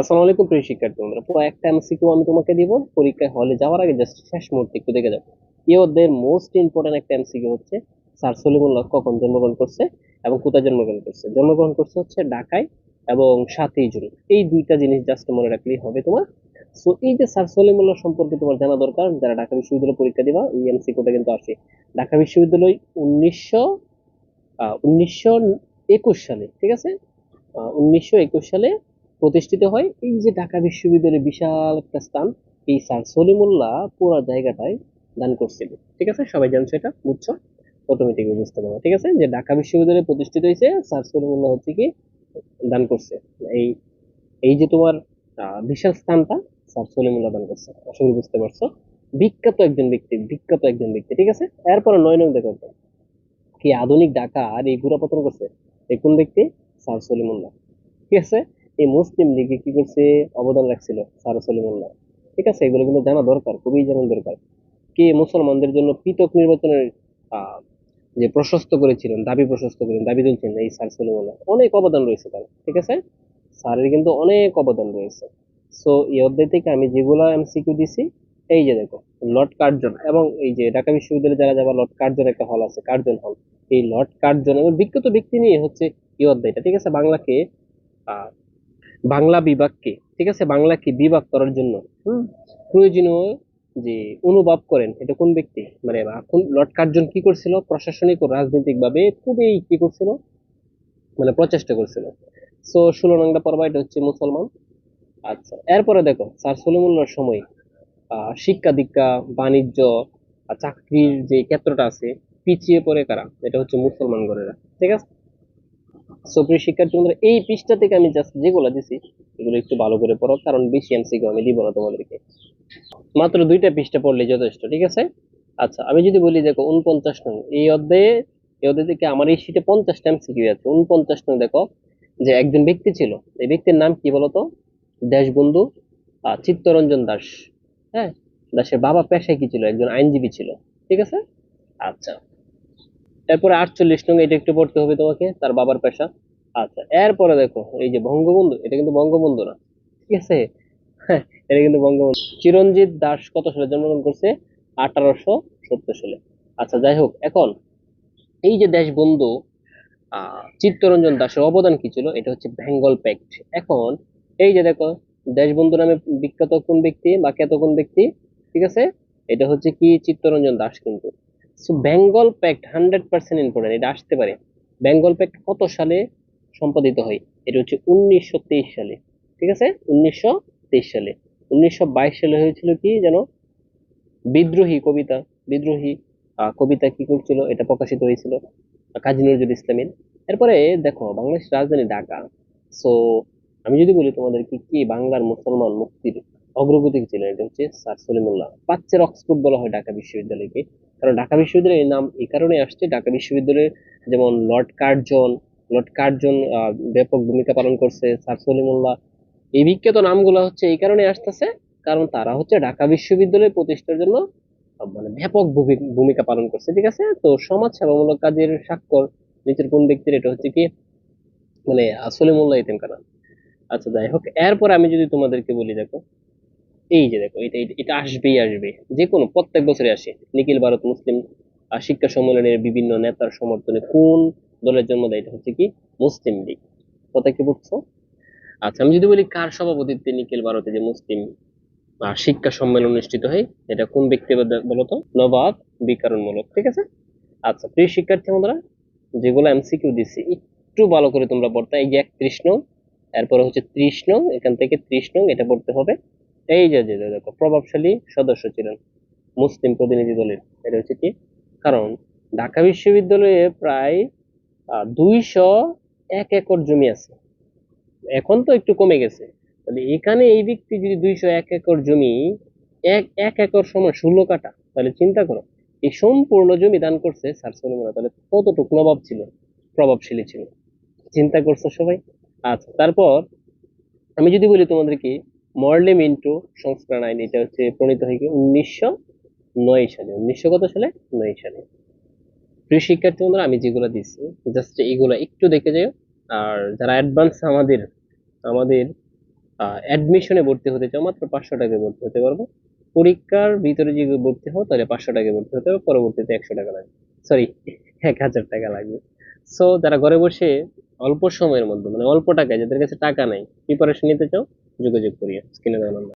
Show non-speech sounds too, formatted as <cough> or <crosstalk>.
আসসালামু আলাইকুম প্রিয় শিক্ষার্থী বন্ধুরা, পুরো একটা এমসিকিউ আমি তোমাকে দিব। পরীক্ষায় হলে যাওয়ার আগে জাস্ট শেষ মুহূর্তে একটু দেখে যাও। এই অধ্যায়ের মোস্ট ইম্পর্টেন্ট একটা এমসিকিউ হচ্ছে স্যার সলিমুল্লাহ কখন জন্মগ্রহণ করছে এবং কোথায় জন্মগ্রহণ করছে? জন্মগ্রহণ করছে হচ্ছে ঢাকায় এবং সাতই জুন। এই দুইটা জিনিস জাস্ট মনে রাখলেই হবে তোমার। সো এই যে স্যার সলিমুল্লাহ সম্পর্কে তোমার জানা দরকার, যারা ঢাকা বিশ্ববিদ্যালয়ে পরীক্ষা দিবা, এই এমসিকিউটা কিন্তু আসে। ঢাকা বিশ্ববিদ্যালয় উনিশশো উনিশশো একুশ সালে, ঠিক আছে? উনিশশো একুশ সালে প্রতিষ্ঠিত হয় এই যে ঢাকা বিশ্ববিদ্যালয়ের বিশাল একটা স্থান, এই স্যার সলিমুল্লাহ পুরো জায়গাটায় দান করছিল। ঠিক আছে? সবাই জানছো এটা? বুঝছ? অটোমেটিকলি বুঝতে পারব। ঠিক আছে? যে ঢাকা বিশ্ববিদ্যালয় প্রতিষ্ঠিত হয়েছে, স্যার সলিমুল্লাহ হচ্ছে কি দান করছে। এই এই যে তোমার বিশাল স্থানটা, স্যার সলিমুল্লাহ দান করছে। আশা বুঝতে পারছ। বিখ্যাত একজন ব্যক্তি, বিখ্যাত একজন ব্যক্তি। ঠিক আছে? এরপরে নয় নয় দেখো কি আধুনিক ঢাকা আর এই পতন করছে, এই কোন ব্যক্তি? স্যার সলিমুল্লাহ। ঠিক আছে? এই মুসলিম লীগে কি করছে? অবদান রাখছিল স্যার সলিমুল্লাহ। ঠিক আছে, এগুলো কিন্তু জানা দরকার, খুবই জানা দরকার। কে মুসলমানদের জন্য পৃথক নির্বাচনের যে প্রশস্ত করেছিলেন, দাবি প্রশস্ত করেন দাবি তুলছেন এই স্যার সলিমুল্লাহ, অনেক অবদান রয়েছে তার, ঠিক আছে? স্যারের কিন্তু অনেক অবদান রয়েছে। সো, এই অধ্যায় থেকে আমি যেগুলো এমসিকিউ দিছি, এই যে দেখো, লর্ড কার্জন এবং এই যে ঢাকা বিশ্ববিদ্যালয়ে যারা যাবা লর্ড কার্জন একটা হল আছে, কার্জন হল, এই লর্ড কার্জন এবং বিখ্যাত ব্যক্তি নিয়ে হচ্ছে এই অধ্যায়টা, ঠিক আছে? বাংলাকে বাংলা বিভাগকে, ঠিক আছে? বাংলাকে বিভাগ করার জন্য প্রয়োজনীয় যে অনুভব করেন, এটা কোন ব্যক্তি? মানে লর্ড কার্জন কি করছিল? প্রশাসনিক ও রাজনৈতিক ভাবে খুবই কি করছিল? মানে প্রচেষ্টা করছিল। সো, ষোলো নংটা পর্ব, এটা হচ্ছে মুসলমান। আচ্ছা এরপরে দেখো, স্যার সলিমুল্লাহর সময় শিক্ষা দীক্ষা, বাণিজ্য চাকরির যে ক্ষেত্রটা আছে, পিছিয়ে পড়ে কারা? এটা হচ্ছে মুসলমান ঘরেরা ঠিক আছে? সো প্রিয় শিক্ষার্থী বন্ধুরা, এই পৃষ্ঠা থেকে আমি জাস্ট যেগুলো দিছি, এগুলো একটু ভালো করে পড়ো, কারণ বেশি এমসিকিউ আমি দিব না তোমাদেরকে। মাত্র দুইটা পৃষ্ঠা পড়লে যথেষ্ট, ঠিক আছে? আচ্ছা আমি যদি বলি, দেখো, উনপঞ্চাশ নং, এই অধ্যায়ে, এই অধ্যায় থেকে আমার এই শীটে পঞ্চাশটা এমসিকিউ আছে। উনপঞ্চাশ নং, দেখো, যে একজন ব্যক্তি ছিল, এই ব্যক্তির নাম কি বলতো? দেশবন্ধু চিত্তরঞ্জন দাস। হ্যাঁ দাসের বাবা পেশায় কি ছিল? একজন আইনজীবী ছিল, ঠিক আছে? আচ্ছা এরপরে আটচল্লিশ নং এটা একটু পড়তে হবে তোমাকে তার বাবার পেশা। আচ্ছা এরপরে দেখো এই যে বঙ্গবন্ধু এটা কিন্তু বঙ্গবন্ধু না ঠিক আছে? হ্যাঁ, এটা কিন্তু বঙ্গবন্ধু। চিরঞ্জিত দাস কত সালে জন্মগ্রহণ করছে? আঠারোশো সত্তর সালে। আচ্ছা যাই হোক এখন এই যে দেশবন্ধু চিত্তরঞ্জন দাসের অবদান কি ছিল? এটা হচ্ছে বেঙ্গল প্যাক্ট। এখন এই যে দেখো দেশবন্ধু নামে বিখ্যাত কোন ব্যক্তি বা খ্যাত কোন ব্যক্তি? ঠিক আছে? এটা হচ্ছে কি? চিত্তরঞ্জন দাস কিন্তু। So Bengal pact hundred percent important এটা আসতে পারে। বেঙ্গল প্যাক্ট কত সালে সম্পাদিত হয়? এটা হচ্ছে উনিশশো তেইশ সালে, ঠিক আছে? উনিশশো তেইশ সালে। উনিশশো বাইশ সালে হয়েছিল কি যেন? বিদ্রোহী কবিতা বিদ্রোহী কবিতা কি করছিল? এটা প্রকাশিত হয়েছিল কাজী নজরুল ইসলামের। এরপরে দেখো বাংলাদেশ রাজধানী ঢাকা। সো আমি যদি বলি তোমাদেরকে কি কি বাংলার মুসলমান মুক্তির অগ্রগতি ছিল? এটা হচ্ছে স্যার সলিমুল্লাহ। পাচ্ছের অক্সফোর্ড বলা হয় ঢাকা বিশ্ববিদ্যালয়কে। কারণ ঢাকা বিশ্ববিদ্যালয়ের নাম এই কারণে আসছে। ঢাকা বিশ্ববিদ্যালয়ে যেমন লর্ড কার্জন লর্ড কার্জন ব্যাপক ভূমিকা পালন করছে স্যার সলিমুল্লাহ। এই বিখ্যাত নামগুলো হচ্ছে এই কারণে আসতেছে, কারণ তারা হচ্ছে ঢাকা বিশ্ববিদ্যালয় প্রতিষ্ঠার জন্য মানে ব্যাপক ভূমি- ভূমিকা পালন করছে, ঠিক আছে? তো সমাজ সেবামূলক কাজের স্বাক্ষর নিচের কোন ব্যক্তির, এটা হচ্ছে কি? মানে আসলে মূল্য ইতেম কানা আচ্ছা যাই হোক, এরপর আমি যদি তোমাদেরকে বলি, দেখো এই যে দেখো, এটা, এটা- আসবেই আসবে যে কোনো প্রত্যেক বছরে আসে। নিখিল ভারত মুসলিম শিক্ষা সম্মেলনের বিভিন্ন নেতার সমর্থনে কোন দলের জন্ম দেয়, এটা হচ্ছে কি? মুসলিম লীগ। কথা কি বুঝছ? আচ্ছা আমি যদি বলি কার সভাপতিত্বে নিখিল ভারতে যে মুসলিম শিক্ষা সম্মেলন অনুষ্ঠিত হয়, এটা কোন ব্যক্তি বলতে- নবাব বিকারণমূলক, ঠিক আছে? আচ্ছা প্রিয় শিক্ষার্থী বন্ধুরা, যেগুলো এমসিকিউ দিছি, একটু ভালো করে তোমরা পড়তে, এই যে একত্রিশ নং, এরপরে হচ্ছে ত্রিশ নং, এখান থেকে ত্রিশ নং, এটা পড়তে হবে। এই যে দেখো, প্রভাবশালী সদস্য ছিলেন মুসলিম প্রতিনিধি দলের। এটা হচ্ছে কি? কারণ ঢাকা বিশ্ববিদ্যালয়ে প্রায় দুইশো এক একর জমি আছে। এখন তো একটু কমে গেছে। তাহলে এখানে এই ব্যক্তি যদি দুইশো এক একর জমি, এক এক একর সময় ষোলো কাটা তাহলে চিন্তা করো, এই সম্পূর্ণ জমি দান করছে স্যার সলিমুল্লাহ, তাহলে কতটুকু নবাব ছিল, প্রভাবশালী ছিল? চিন্তা করছ সবাই? আচ্ছা তারপর আমি যদি বলি তোমাদেরকে মর্লে মিন্টু সংস্করণ আইন, এটা হচ্ছে প্রণীত হয়ে গিয়ে উনিশশো নয় সালে। উনিশশো কত সালে? নয় সালে। প্রিয় শিক্ষার্থী বন্ধুরা, আমি যেগুলো দিচ্ছি জাস্ট এগুলো একটু দেখে যাও আর যারা অ্যাডভান্স আমাদের আমাদের অ্যাডমিশনে ভর্তি হতে চাও, মাত্র পাঁচশো টাকায় ভর্তি হতে পারব। পরীক্ষার ভিতরে যদি ভর্তি হও, তাহলে পাঁচশো টাকায় ভর্তি হতে হবে, পরবর্তীতে একশো টাকা লাগবে। সরি <laughs> এক হাজার টাকা লাগবে। সো যারা ঘরে বসে অল্প সময়ের মধ্যে মানে অল্প টাকায়, যাদের কাছে টাকা নাই প্রিপারেশন নিতে চাও যোগাযোগ করিও স্ক্রিনে দেওয়া number